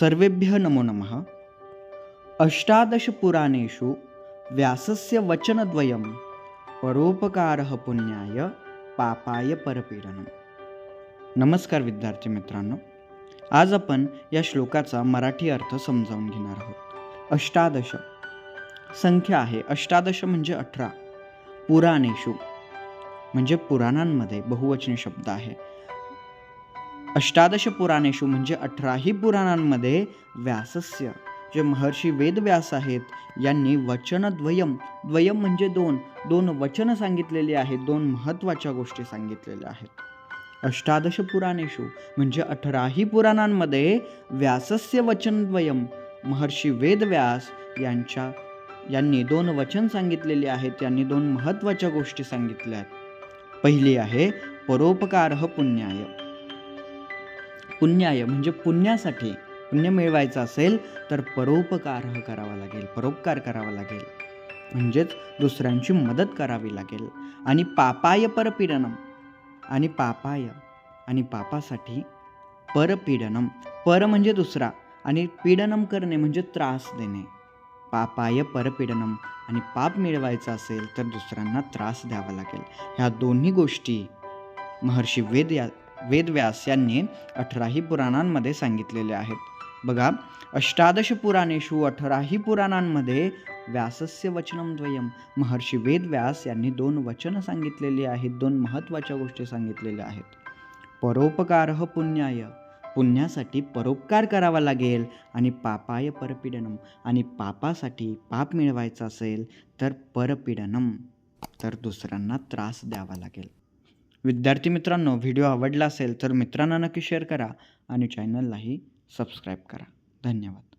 सर्वेभ्यः नमो नमः. अष्टादशपुराणेषु व्यासस्य वचनद्वयं परोपकारः पुण्याय पापाय परपीडनं. नमस्कार विद्यार्थी मित्रांनो. आज आपण या श्लोकाचा मराठी अर्थ समजावून घेणार आहोत. अष्टादश संख्या आहे. अष्टादश म्हणजे अठरा. पुराणेषु म्हणजे पुराणांमध्ये बहुवचनी शब्द आहे. अष्टादश पुराणेषु म्हणजे अठराही पुराणांमध्ये व्यासस्य जे महर्षी वेदव्यास आहेत यांनी वचनद्वयम द्वयम म्हणजे दोन दोन वचन सांगितलेली आहेत दोन महत्त्वाच्या गोष्टी सांगितलेल्या आहेत. अष्टादश पुराणेषु म्हणजे अठराही पुराणांमध्ये व्यासस्य वचनद्वयम महर्षी वेदव्यास यांच्या यांनी दोन वचन सांगितलेली आहेत यांनी दोन महत्त्वाच्या गोष्टी सांगितल्या आहेत. पहिली आहे परोपकार पुण्याय. पुण्याय म्हणजे पुण्यासाठी पुण्य मिळवायचं असेल तर परोपकार करावा लागेल परोपकार करावा लागेल. म्हणजेच दुसऱ्यांची मदत करावी लागेल. आणि पापाय परपीडनम आणि पापाय आणि पापासाठी परपीडनम. पर म्हणजे दुसरा आणि पीडनम करणे म्हणजे त्रास देणे. पापाय परपीडनम आणि पाप मिळवायचं असेल तर दुसऱ्यांना त्रास द्यावा लागेल. ह्या दोन्ही गोष्टी महर्षी वेद या वेदव्यास यांनी अठराही पुराणांमध्ये सांगितलेले आहेत. बघा अष्टादश पुराणेषु अठराही पुराणांमध्ये व्यासस्य वचनम द्वयम महर्षी वेदव्यास यांनी दोन वचनं सांगितलेली आहेत दोन महत्त्वाच्या गोष्टी सांगितलेल्या आहेत. परोपकार पुण्याय. पुण्यासाठी परोपकार करावा लागेल आणि पापाय परपीडनम आणि पापासाठी पाप मिळवायचं असेल तर परपीडनम तर दुसऱ्यांना त्रास द्यावा लागेल. विद्यार्थी मित्रांनो व्हिडिओ आवडला असेल तर मित्रांना नक्की शेअर करा आणि चॅनललाही सबस्क्राईब करा. धन्यवाद.